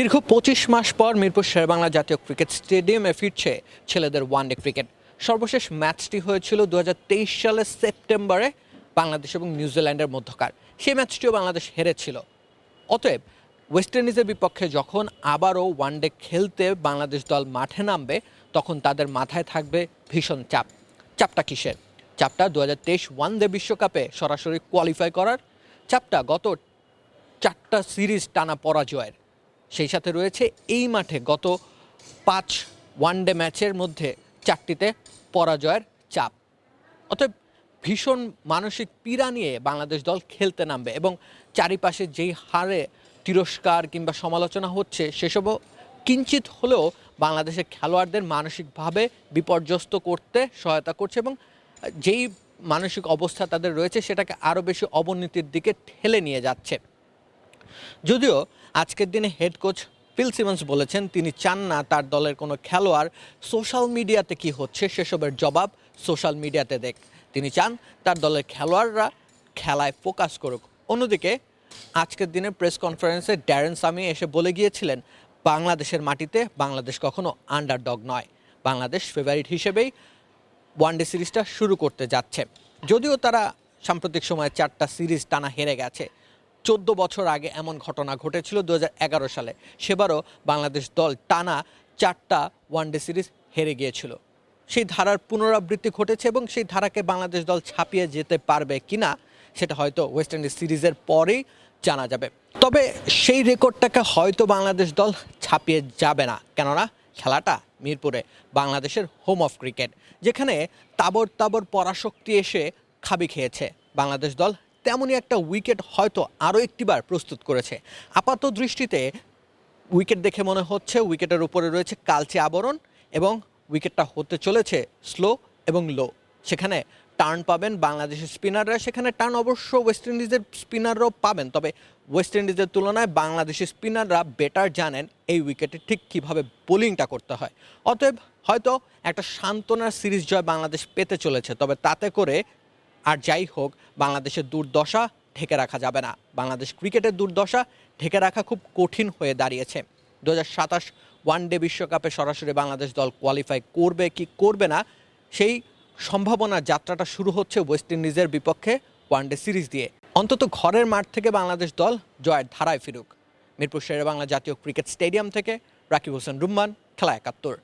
দীর্ঘ পঁচিশ মাস পর মিরপুর শেরবাংলা জাতীয় ক্রিকেট স্টেডিয়ামে ফিরছে ছেলেদের ওয়ানডে ক্রিকেট। সর্বশেষ ম্যাচটি হয়েছিল দু হাজার তেইশ সালের সেপ্টেম্বরে বাংলাদেশ এবং নিউজিল্যান্ডের মধ্যকার। সেই ম্যাচটিও বাংলাদেশ হেরেছিল। অতএব ওয়েস্ট ইন্ডিজের বিপক্ষে যখন আবারও ওয়ানডে খেলতে বাংলাদেশ দল মাঠে নামবে, তখন তাদের মাথায় থাকবে ভীষণ চাপ। চাপটা কিসের? চাপটা দু হাজার তেইশ ওয়ান ডে বিশ্বকাপে সরাসরি কোয়ালিফাই করার। চাপটা গত চারটা সিরিজ টানা পরাজয়ের। সেই সাথে রয়েছে এই মাঠে গত পাঁচ ওয়ানডে ম্যাচের মধ্যে চারটিতে পরাজয়ের চাপ। অতএব ভীষণ মানসিক পীড়া নিয়ে বাংলাদেশ দল খেলতে নামবে এবং চারিপাশে যেই হারে তিরস্কার কিংবা সমালোচনা হচ্ছে, সেসবও কিঞ্চিত হলেও বাংলাদেশের খেলোয়াড়দের মানসিকভাবে বিপর্যস্ত করতে সহায়তা করছে এবং যেই মানসিক অবস্থা তাদের রয়েছে, সেটাকে আরও বেশি অবনতির দিকে ঠেলে নিয়ে যাচ্ছে। যদিও আজকের দিনে হেড কোচ ফিল সিমন্স বলেছেন, তিনি চান না তার দলের কোনো খেলোয়াড় সোশ্যাল মিডিয়াতে কি হচ্ছে, সেসবের জবাব সোশ্যাল মিডিয়াতে দেখ। তিনি চান তার দলের খেলোয়াড়রা খেলায় ফোকাস করুক। অন্যদিকে, আজকের দিনে প্রেস কনফারেন্সে ড্যারেন সামি এসে বলে গিয়েছিলেন, বাংলাদেশের মাটিতে বাংলাদেশ কখনো আন্ডারডগ নয়। বাংলাদেশ ফেভারিট হিসেবেই ওয়ানডে সিরিজটা শুরু করতে যাচ্ছে। যদিও তারা সাম্প্রতিক সময়ে চারটা সিরিজ টানা হেরে গেছে চোদ্দ বছর আগে এমন ঘটনা ঘটেছিল দু হাজার এগারো সালে। সেবারও বাংলাদেশ দল টানা চারটা ওয়ানডে সিরিজ হেরে গিয়েছিল। সেই ধারার পুনরাবৃত্তি ঘটেছে এবং সেই ধারাকে বাংলাদেশ দল ছাপিয়ে যেতে পারবে কিনা, সেটা হয়তো ওয়েস্ট ইন্ডিজ সিরিজের পরেই জানা যাবে। তবে সেই রেকর্ডটাকে হয়তো বাংলাদেশ দল ছাপিয়ে যাবে না। কেননা, খেলাটা মিরপুরে বাংলাদেশের হোম অফ ক্রিকেট যেখানে তাবর তাবর পরাশক্তি এসে খাবি খেয়েছে বাংলাদেশ দল তেমনই একটা উইকেট হয়তো আরও একটিবার প্রস্তুত করেছে। আপাত দৃষ্টিতে উইকেট দেখে মনে হচ্ছে উইকেটের উপরে রয়েছে কালচে আবরণ এবং উইকেটটা হতে চলেছে স্লো এবং লো। সেখানে টার্ন পাবেন বাংলাদেশের স্পিনাররা, সেখানে টার্ন অবশ্য ওয়েস্ট ইন্ডিজের স্পিনাররাও পাবেন। তবে ওয়েস্ট ইন্ডিজের তুলনায় বাংলাদেশের স্পিনাররা বেটার জানেন এই উইকেটে ঠিক কীভাবে বোলিংটা করতে হয়। অতএব হয়তো একটা সান্ত্বনার সিরিজ জয় বাংলাদেশ পেতে চলেছে, তবে তাতে করে আর যাই হোক, বাংলাদেশের দুর্দশা ঢেকে রাখা যাবে না। বাংলাদেশ ক্রিকেটের দুর্দশা ঢেকে রাখা খুব কঠিন হয়ে দাঁড়িয়েছে। দু হাজার সাতাশ ওয়ান ডে বিশ্বকাপে সরাসরি বাংলাদেশ দল কোয়ালিফাই করবে কি করবে না, সেই সম্ভাবনা যাত্রাটা শুরু হচ্ছে ওয়েস্ট ইন্ডিজের বিপক্ষে ওয়ান ডে সিরিজ দিয়ে। অন্তত ঘরের মাঠ থেকে বাংলাদেশ দল জয়ের ধারায় ফিরুক। মিরপুর শেরে বাংলা জাতীয় ক্রিকেট স্টেডিয়াম থেকে রাকিব হোসেন রুম্মান, খেলা একাত্তর।